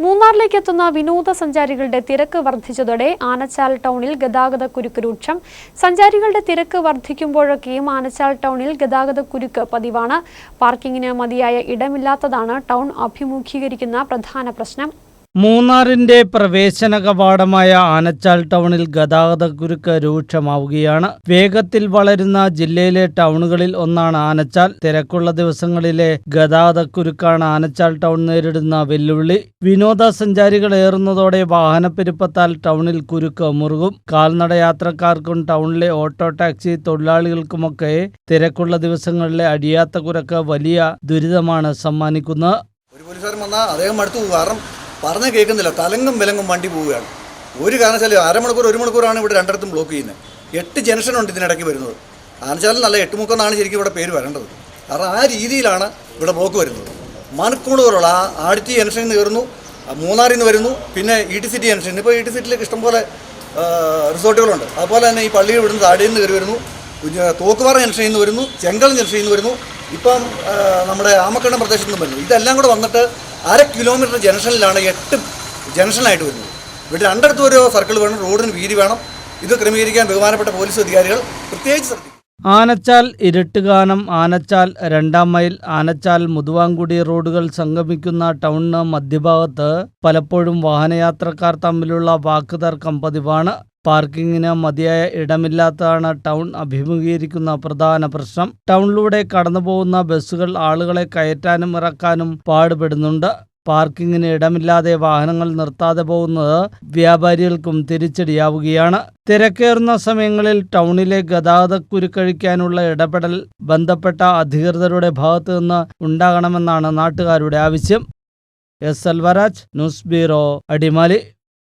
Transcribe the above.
മൂന്നാറിലേക്ക് എത്തുന്ന വിനോദസഞ്ചാരികളുടെ തിരക്ക് വർദ്ധിച്ചതോടെ ആനച്ചാൽ ടൗണിൽ ഗതാഗത കുരുക്ക് രൂക്ഷം. സഞ്ചാരികളുടെ തിരക്ക് വർദ്ധിക്കുമ്പോഴൊക്കെയും ആനച്ചാൽ ടൗണിൽ ഗതാഗത കുരുക്ക് പതിവാണ്. പാർക്കിങ്ങിന് മതിയായ ഇടമില്ലാത്തതാണ് ടൗൺ അഭിമുഖീകരിക്കുന്ന പ്രധാന പ്രശ്നം. മൂന്നാറിന്റെ പ്രവേശന കവാടമായ ആനച്ചാൽ ടൗണിൽ ഗതാഗതക്കുരുക്ക് രൂക്ഷമാവുകയാണ്. വേഗത്തിൽ വളരുന്ന ജില്ലയിലെ ടൗണുകളിൽ ഒന്നാണ് ആനച്ചാൽ. തിരക്കുള്ള ദിവസങ്ങളിലെ ഗതാഗതക്കുരുക്കാണ് ആനച്ചാൽ ടൗൺ നേരിടുന്ന വെല്ലുവിളി. വിനോദസഞ്ചാരികൾ ഏറുന്നതോടെ വാഹനപ്പെരുപ്പത്താൽ ടൗണിൽ കുരുക്ക് മുറുകും. കാൽനട യാത്രക്കാർക്കും ടൗണിലെ ഓട്ടോ ടാക്സി തൊഴിലാളികൾക്കുമൊക്കെ തിരക്കുള്ള ദിവസങ്ങളിലെ അടിയാത്ത കുരക്ക് വലിയ ദുരിതമാണ് സമ്മാനിക്കുന്നത്. ഒരു പോലീസുകാരൻ വന്നാൽ അദ്ദേഹം അടുത്ത് കാരണം പറഞ്ഞ കേൾക്കുന്നില്ല. തലങ്ങും വിലങ്ങും വണ്ടി പോവുകയാണ്. ഒരു കാരണവശാലും അരമണിക്കൂർ ഒരു മണിക്കൂറാണ് ഇവിടെ രണ്ടിടത്തും ബ്ലോക്ക് ചെയ്യുന്നത്. എട്ട് ജംഗ്ഷനുണ്ട് ഇതിനിടയ്ക്ക് വരുന്നത്. ആനച്ചാലും നല്ല എട്ട് മുക്കെന്നാണ് ശരിക്കും ഇവിടെ പേര് വരേണ്ടത്. കാരണം ആ രീതിയിലാണ് ഇവിടെ ബ്ലോക്ക് വരുന്നത്. മണിക്കൂറുകളുള്ള ആ ആടിറ്റി ജംഗ്ഷനിൽ നിന്ന് കയറുന്നു മൂന്നാറിൽ നിന്ന് വരുന്നു പിന്നെ ഇ ടി സിറ്റി ജംഗ്ഷൻ. ഇപ്പോൾ ഇ ടി സിറ്റിയിലേക്ക് ഇഷ്ടംപോലെ റിസോർട്ടുകളുണ്ട്. അതുപോലെ തന്നെ ഈ പള്ളിയിൽ ഇവിടുന്ന് താടിയിൽ നിന്ന് കയറി വരുന്നു. തോക്കുപാറ ജംഗ്ഷനിൽ നിന്ന് വരുന്നു ചെങ്കൽ ജംഗ്ഷനിൽ നിന്ന് വരുന്നു. ഇപ്പം നമ്മുടെ ആമക്കണ്ണ പ്രദേശത്ത് നിന്ന് വരുന്നു ഇതെല്ലാം കൂടെ വന്നിട്ട് അര കിലോമീറ്റർ ജംഗ്ഷനിലാണ് എട്ട് ജംഗ്ഷനായിട്ട് വരുന്നത്. ഇവിടെ രണ്ടിടത്തും ഒരു സർക്കിൾ വേണം റോഡിന് വീതി വേണം. ഇത് ക്രമീകരിക്കാൻ ബഹുമാനപ്പെട്ട പോലീസ് അധികാരികൾ പ്രത്യേകിച്ച് ശ്രദ്ധിക്കും ആനച്ചാൽ ഇരുട്ടുകാനം ആനച്ചാൽ രണ്ടാം മൈൽ ആനച്ചാൽ മുതുവാങ്കുടി റോഡുകൾ സംഗമിക്കുന്ന ടൗണിന് മധ്യഭാഗത്ത് പലപ്പോഴും വാഹനയാത്രക്കാർ തമ്മിലുള്ള വാക്കുതർക്കം പതിവാണ്. പാർക്കിങ്ങിന് മതിയായ ഇടമില്ലാത്തതാണ് ടൗൺ അഭിമുഖീകരിക്കുന്ന പ്രധാന പ്രശ്നം. ടൗണിലൂടെ കടന്നുപോകുന്ന ബസ്സുകൾ ആളുകളെ കയറ്റാനും ഇറക്കാനും പാടുപെടുന്നുണ്ട്. പാർക്കിങ്ങിന് ഇടമില്ലാതെ വാഹനങ്ങൾ നിർത്താതെ പോകുന്നത് വ്യാപാരികൾക്കും തിരിച്ചടിയാവുകയാണ്. തിരക്കേറുന്ന സമയങ്ങളിൽ ടൗണിലെ ഗതാഗതക്കുരുക്കഴിക്കാനുള്ള ഇടപെടൽ ബന്ധപ്പെട്ട അധികൃതരുടെ ഭാഗത്തു നിന്ന് ഉണ്ടാകണമെന്നാണ് നാട്ടുകാരുടെ ആവശ്യം. S. Elvaraj news bureau Adimali.